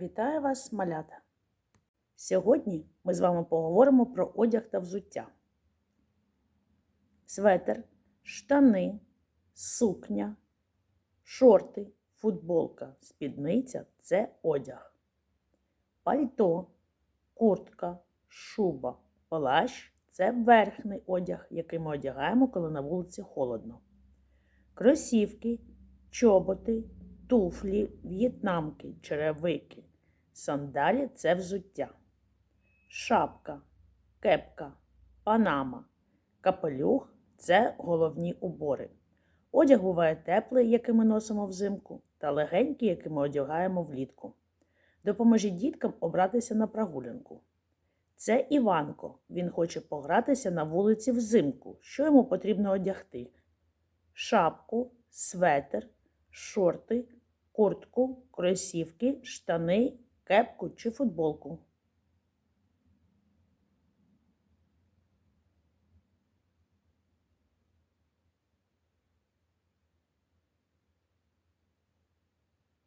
Вітаю вас, малята! Сьогодні ми з вами поговоримо про одяг та взуття. Светер, штани, сукня, шорти, футболка, спідниця це одяг. Пальто, куртка, шуба, плащ це верхній одяг, який ми одягаємо, коли на вулиці холодно. Кросівки, чоботи, туфлі, в'єтнамки, черевики, сандалі це взуття. Шапка, кепка, панама, капелюх це головні убори. Одяг буває теплий, який ми носимо взимку, та легенький, який ми одягаємо влітку. Допоможіть діткам обратися на прогулянку. Це Іванко. Він хоче погратися на вулиці взимку. Що йому потрібно одягти? Шапку, светр, шорти, куртку, кросівки, штани, кепку чи футболку.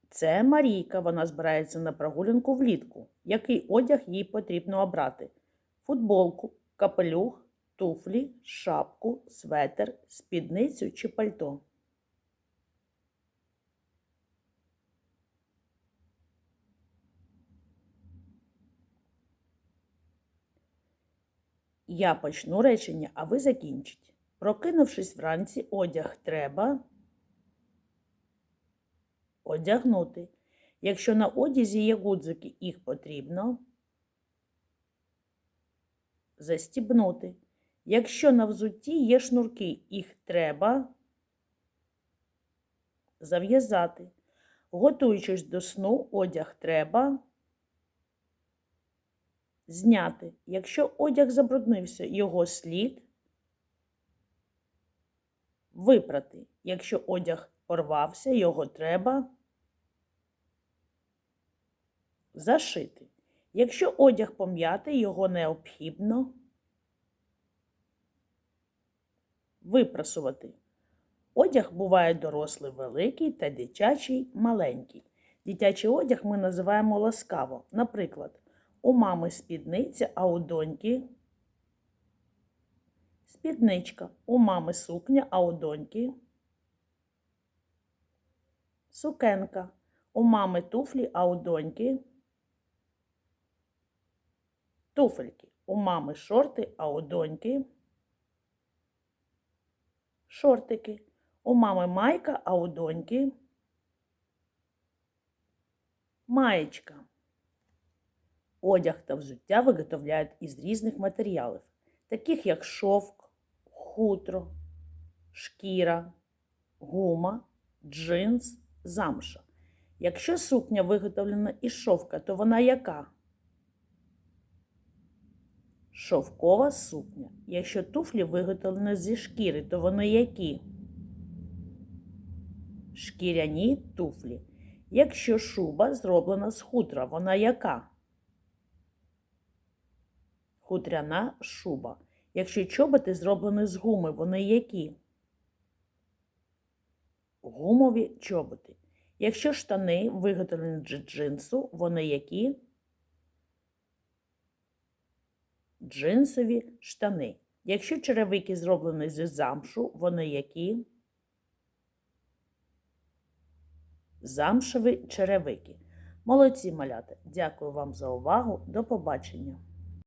Це Марійка. Вона збирається на прогулянку влітку. Який одяг їй потрібно обрати? Футболку, капелюх, туфлі, шапку, светр, спідницю чи пальто. Я почну речення, а ви закінчіть. Прокинувшись вранці, одяг треба одягнути. Якщо на одязі є гудзики, їх потрібно застібнути. Якщо на взутті є шнурки, їх треба зав'язати. Готуючись до сну, одяг треба зняти. Якщо одяг забруднився, його слід випрати. Якщо одяг порвався, його треба зашити. Якщо одяг пом'ятий, його необхідно випрасувати. Одяг буває дорослий великий та дитячий маленький. Дитячий одяг ми називаємо ласкаво. Наприклад, у мами спідниця, а у доньки спідничка. У мами сукня, а у доньки сукенка. У мами туфлі, а у доньки туфельки. У мами шорти, а у доньки шортики. У мами майка, а у доньки маєчка. Одяг та взуття виготовляють із різних матеріалів, таких як шовк, хутро, шкіра, гума, джинс, замша. Якщо сукня виготовлена із шовка, то вона яка? Шовкова сукня. Якщо туфлі виготовлені зі шкіри, то вони які? Шкіряні туфлі. Якщо шуба зроблена з хутра, вона яка? Хутряна шуба. Якщо чоботи зроблені з гуми, вони які? Гумові чоботи. Якщо штани виготовлені з джинсу, вони які? Джинсові штани. Якщо черевики зроблені зі замшу, вони які? Замшові черевики. Молодці малята. Дякую вам за увагу. До побачення.